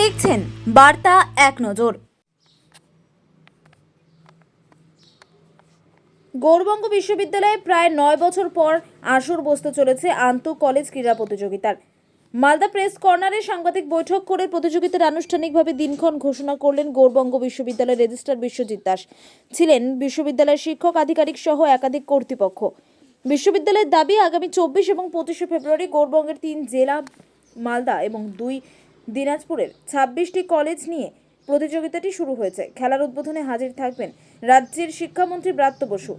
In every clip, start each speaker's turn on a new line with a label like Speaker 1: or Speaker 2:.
Speaker 1: দেখছেন বার্তা এক নজর। গৌরবঙ্গ বিশ্ববিদ্যালয়ে প্রায় নয় বছর পর আসর বসতে চলেছে আন্ত কলেজ ক্রীড়া প্রতিযোগিতার। মালদা প্রেস কর্নারে সাংবাদিক বৈঠক করে প্রতিযোগিতার আনুষ্ঠানিকভাবে দিনক্ষণ ঘোষণা করলেন গৌরবঙ্গ বিশ্ববিদ্যালয়ের রেজিস্ট্রার বিশ্বজিৎ দাস। ছিলেন বিশ্ববিদ্যালয়ের শিক্ষক, আধিকারিক সহ একাধিক কর্তৃপক্ষ। বিশ্ববিদ্যালয়ের দাবি, আগামী চব্বিশ এবং পঁচিশে ফেব্রুয়ারি গৌরবঙ্গের তিন জেলা, মালদা এবং দুই দিনাজপুরের ছাব্বিশটি কলেজ নিয়ে প্রতিযোগিতাটি শুরু হয়েছে। খেলার উদ্বোধনে হাজির থাকবেন রাজ্যের শিক্ষামন্ত্রী ব্রাত্য বসু।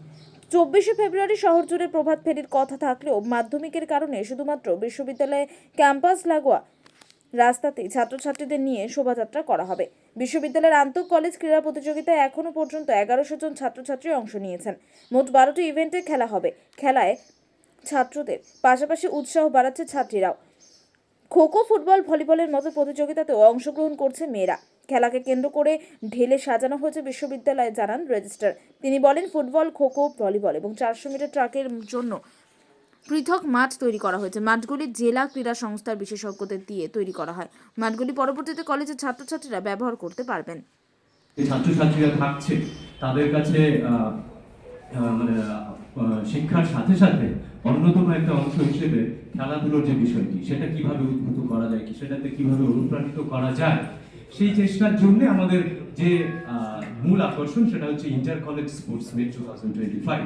Speaker 1: চব্বিশে ফেব্রুয়ারি শহর জুড়ে প্রভাত ফেরির কথা থাকলেও মাধ্যমিকের কারণে শুধুমাত্র বিশ্ববিদ্যালয়ে ক্যাম্পাস লাগোয়া রাস্তাতেই ছাত্রছাত্রীদের নিয়ে শোভাযাত্রা করা হবে। বিশ্ববিদ্যালয়ের আন্তঃ কলেজ ক্রীড়া প্রতিযোগিতায় এখনও পর্যন্ত এগারোশো জন ছাত্রছাত্রী অংশ নিয়েছেন। মোট বারোটি ইভেন্টে খেলা হবে। খেলায় ছাত্রদের পাশাপাশি উৎসাহ বাড়াচ্ছে ছাত্রীরাও। খোখো ফুটবল, ভলিবলের মতো প্রতিযোগিতাতেও অংশগ্রহণ করছে মেয়েরা। খেলাকে কেন্দ্র করে ঢেলে সাজানো হয়েছে বিশ্ববিদ্যালয়ে, জানান রেজিস্ট্রার তিনি বলেন, ফুটবল, খোখো, ভলিবল এবং চারশো মিটার ট্রাকের জন্য পৃথক মাঠ তৈরি করা হয়েছে। মাঠগুলি জেলা ক্রীড়া সংস্থার বিশেষজ্ঞদের দিয়ে তৈরি করা হয়। মাঠগুলি পরবর্তীতে কলেজের ছাত্রছাত্রীরা ব্যবহার করতে পারবেন।
Speaker 2: ছাত্রছাত্রীরা থাকছে, তাদের কাছে মানে শিক্ষার সাথে সাথে অন্যতম একটা অংশ হিসেবে খেলাধুলোর যে বিষয়টি, সেটা কীভাবে উদ্ভূত করা যায়, সেটাতে কীভাবে অনুপ্রাণিত করা যায়, সেই চেষ্টার জন্য আমাদের যে মূল আকর্ষণ সেটা হচ্ছে inter college sports meet two thousand twenty five.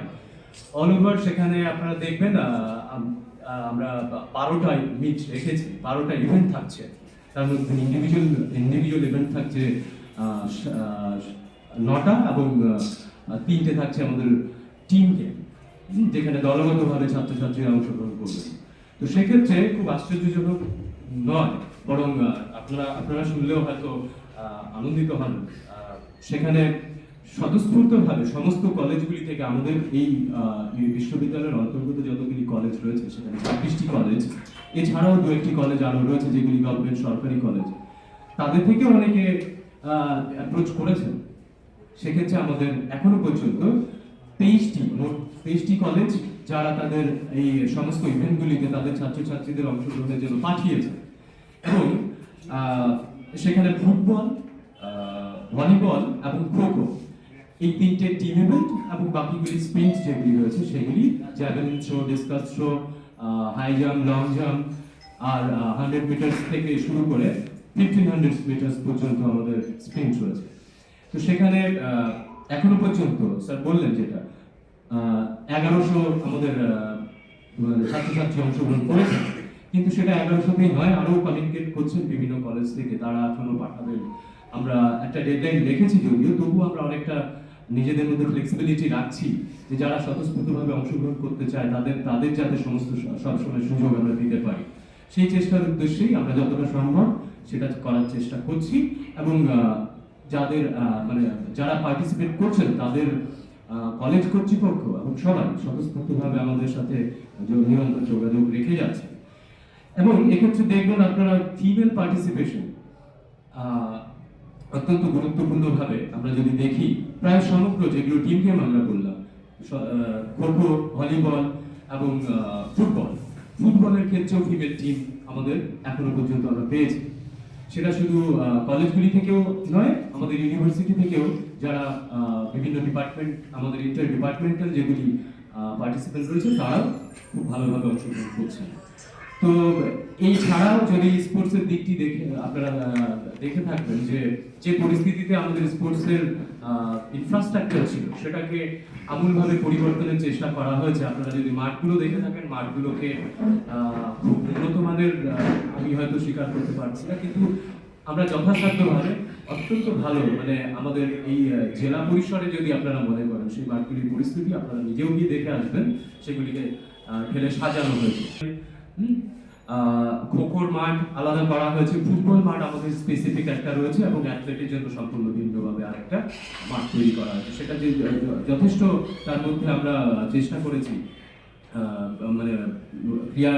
Speaker 2: All over সেখানে আপনারা দেখবেন আমরা বারোটা মিট রেখেছি, বারোটা ইভেন্ট থাকছে। তার মধ্যে ইন্ডিভিজুয়াল ইন্ডিভিজুয়াল ইভেন্ট থাকছে নটা এবং তিনটে থাকছে আমাদের টিম গেম যেখানে দলগতভাবে ছাত্রছাত্রীরা অংশগ্রহণ করবে। তো সেক্ষেত্রে খুব আশ্চর্যজনক নয়, বরং আপনারা আপনারা শুনলেও হয়তো আনন্দিত হন। সেখানে স্বতঃস্ফূর্তভাবে সমস্ত কলেজগুলি থেকে আমাদের এই বিশ্ববিদ্যালয়ের অন্তর্গত যতগুলি কলেজ রয়েছে, সেখানে ছাব্বিশটি কলেজ, এছাড়াও দু একটি কলেজ আরও রয়েছে, যেগুলি গভর্নমেন্ট সরকারি কলেজ। তাদের থেকে অনেকে অ্যাপ্রোচ করেছেন। সেক্ষেত্রে আমাদের এখনও পর্যন্ত তেইশটি, মোট তেইশটি কলেজ যারা তাদের এই সমস্ত ইভেন্টগুলিতে তাদের ছাত্রছাত্রীদের অংশগ্রহণের জন্য পাঠিয়েছে। এবং সেখানে ফুটবল ভলিবল এবং খোখো এই তিনটে টিম ইভেন্ট এবং বাকিগুলি স্প্রিন্ট যেগুলি রয়েছে সেগুলি javelin throw discus throw high jump long jump আর হান্ড্রেড মিটার্স থেকে শুরু করে ফিফটিন হান্ড্রেড মিটার্স পর্যন্ত আমাদের স্প্রিন্ট রয়েছে। তো সেখানে এখনও পর্যন্ত, স্যার বললেন যেটা এগারোশো আমাদের ছাত্রছাত্রী অংশগ্রহণ করেছে কিন্তু সেটা এগারোশোতেই নয় আরও কমিউনিকেট করছেন বিভিন্ন কলেজ থেকে, তারা এখনও পাঠাবেন। আমরা একটা ডেডলাইন রেখেছি যদিও, তবুও আমরা অনেকটা নিজেদের মধ্যে ফ্লেক্সিবিলিটি রাখছি যে যারা স্বতঃস্ফূর্তভাবে অংশগ্রহণ করতে চায়, তাদের তাদের যাতে সমস্ত সবসময় সুযোগ আমরা দিতে পারি। সেই চেষ্টার উদ্দেশ্যেই আমরা যতটা সম্ভব সেটা করার চেষ্টা করছি এবং যাদের মানে যারা পার্টিসিপেট করছেন, তাদের কলেজ কর্তৃপক্ষ এবং সবাই স্বতঃস্ফূর্তভাবে আমাদের সাথে নিরন্তর যোগাযোগ রেখে যাচ্ছে। এবং এক্ষেত্রে দেখবেন আপনারা ফিমেল পার্টিসিপেশন অত্যন্ত গুরুত্বপূর্ণভাবে আমরা যদি দেখি, প্রায় সমগ্র যেগুলো টিম গেম আমরা বললাম খোখো, ভলিবল এবং ফুটবল। ফুটবলের ক্ষেত্রেও ফিমেল টিম আমাদের এখনও পর্যন্ত আমরা পেয়েছি। সেটা শুধু কলেজগুলি থেকেও নয়, আমাদের ইউনিভার্সিটি থেকেও যারা বিভিন্ন ডিপার্টমেন্ট আমাদের ইন্টার ডিপার্টমেন্টাল যেগুলি পার্টিসিপেন্ট রয়েছে, তারাও খুব ভালোভাবে অংশগ্রহণ করছে। তো এই ছাড়াও যদি স্পোর্টসের দিকটি দেখে, আপনারা দেখে থাকবেন যে যে পরিস্থিতিতে আমাদের স্পোর্টসের ইনফ্রাস্ট্রাকচার ছিল, সেটাকে আমূলভাবে পরিবর্তনের চেষ্টা করা হয়েছে। আপনারা যদি মাঠগুলো দেখে থাকেন, মাঠগুলোকে খুব উন্নত মানের আমি হয়তো স্বীকার করতে পারছি না, কিন্তু আমরা যথাসাধ্যভাবে অত্যন্ত ভালো মানে আমাদের এই জেলা পরিসরে যদি আপনারা মনে করেন, সেই মাঠগুলির পরিস্থিতি আপনারা নিজেও গিয়ে দেখে আসবেন, সেগুলিকে ঢেলে সাজানো হয়েছে। খোখোর মাঠ আলাদা করা হয়েছে। ফুটবল মাঠ আমাদের স্পেসিফিক একটা রয়েছে এবং অ্যাথলেটের জন্য সম্পূর্ণ ভিন্নভাবে আরেকটা মাঠ তৈরি করা হয়েছে। সেটা যে যথেষ্ট তার মধ্যে আমরা চেষ্টা করেছি মানে ক্রিয়া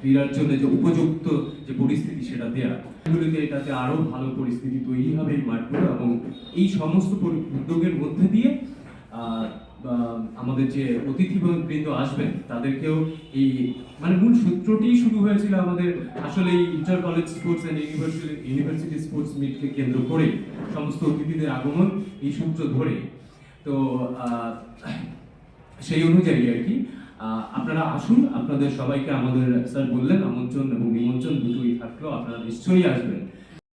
Speaker 2: ক্রীড়ার জন্য যে উপযুক্ত যে পরিস্থিতি সেটা দেয়া। এগুলিতে এটাতে আরও ভালো পরিস্থিতি তৈরি হবে এই মাঠগুলো এবং এই সমস্ত উদ্যোগের মধ্যে দিয়ে আমাদের যে অতিথি বৃন্দ আসবেন, তাদেরকেও এই মানে মূল সূত্রটি শুরু হয়েছিল আমাদের আসলে এই inter college sports and university university sports মিটকে কেন্দ্র করে সমস্ত অতিথিদের আগমন এই সূত্র ধরে। তো সেই অনুযায়ী আর কি আপনারা আসুন, আপনাদের সবাইকে আমাদের স্যার বললেন, আমন্ত্রণ এবং নিমন্ত্রণ দুটোই থাকল আপনারা নিশ্চয়ই আসবেন।